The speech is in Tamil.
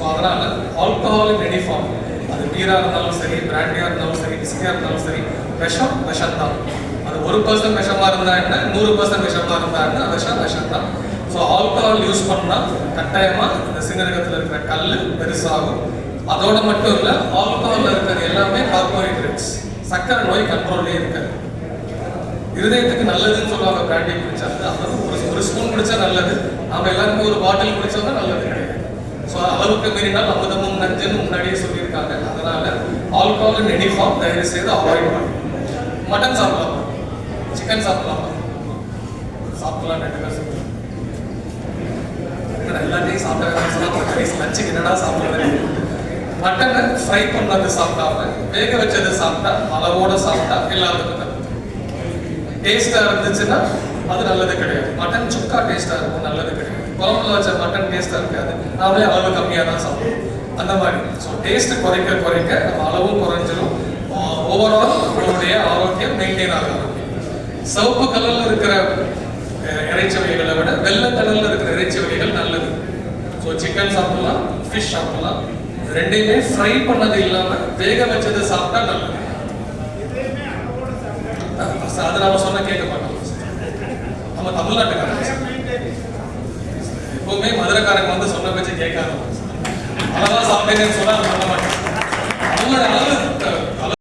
ஸோ அதனால ஆல்கஹால் இன் எனி ஃபார்ம் அது பீராக இருந்தாலும் சரி பிராண்டியாக இருந்தாலும் சரி விஸ்கியாக இருந்தாலும் சரி விஷம் விஷம் தான் அது ஒரு பர்சன்ட் விஷமா இருந்தா என்ன? நூறு பர்சன்ட் விஷமா இருந்தா என்ன? விஷம் விஷம் தான் ஸோ ஆல்கஹால் யூஸ் பண்ணா கட்டாயமா இந்த சிங்கரகத்தில் இருக்கிற கல் பெருசாகும். அதோட மட்டும் இல்ல ஆல்கஹாலில் இருக்கிறது எல்லாமே கார்போஹைட்ரேட்ஸ் சக்கரை நோய் கண்ட்ரோல்லே இருக்காது இருதயத்துக்கு நல்லதுன்னு சொல்லுவாங்க பிராண்டி குடிச்சா. அதாவது ஒரு ஒரு ஸ்பூன் குடிச்சா நல்லது. நாம எல்லாருக்கும் ஒரு பாட்டில் குடிச்சோம்னா நல்லது கிடையாது. அளவுக்கு மீறினால் அமுதமும் நஞ்சன் முன்னாடியே சொல்லியிருக்காங்க. அதனால ஆல்கஹால் அண்ட் எனி ஃபார்ம் தயவு செய்து அவாய்ட் பண்ணும் மட்டன் சாப்பிடலாம். சிக்கன் சாப்பிடலாம். சாப்பிடலாம் ரெண்டு பேர் சாப்பிடலாம். எல்லாத்தையும் சாப்பிட்டா லஞ்சுக்கு என்னடா சாப்பிடுறது? மட்டனை ஃப்ரை பண்ணது சாப்பிடாம வேக வச்சது சாப்பிட்டா அளவோட சாப்பிட்டா எல்லாத்துக்கும் டேஸ்டா இருந்துச்சுன்னா அது நல்லது கிடையாது. மட்டன் சுக்கா டேஸ்டா இருக்கும் நல்லது கிடையாது. குழம்புல வச்ச மட்டன் டேஸ்டா இருக்காது. நாமளே அளவு கம்மியா தான் சாப்பிடுவோம் அந்த மாதிரி. ஸோ டேஸ்ட் குறைக்க குறைக்க நம்ம அளவும் குறைஞ்சிரும். ஓவரால் நம்மளுடைய ஆரோக்கியம் மெயின்டைன் ஆகும். சிவப்பு கலர்ல இருக்கிற இறைச்சி வகைகளை விட வெள்ளை கலர்ல இருக்கிற இறைச்சி வகைகள் நல்லது. ஸோ சிக்கன் சாப்பிடலாம் ஃபிஷ் சாப்பிடலாம். ரெண்டையுமே ஃப்ரை பண்ணது இல்லாம வேக வச்சதை சாப்பிட்டா நல்லது அஹ், அது நாம சொன்னா கேட்க மாட்டோம் நம்ம தமிழ்நாட்டுக்காரங்க எப்பவுமே மதுரைக்காரங்க வந்து சொன்ன பேச்சு கேட்காத அவ்வளவுதான் சாப்பிட்டேன்னு சொன்னா அது பண்ண மாட்டேன்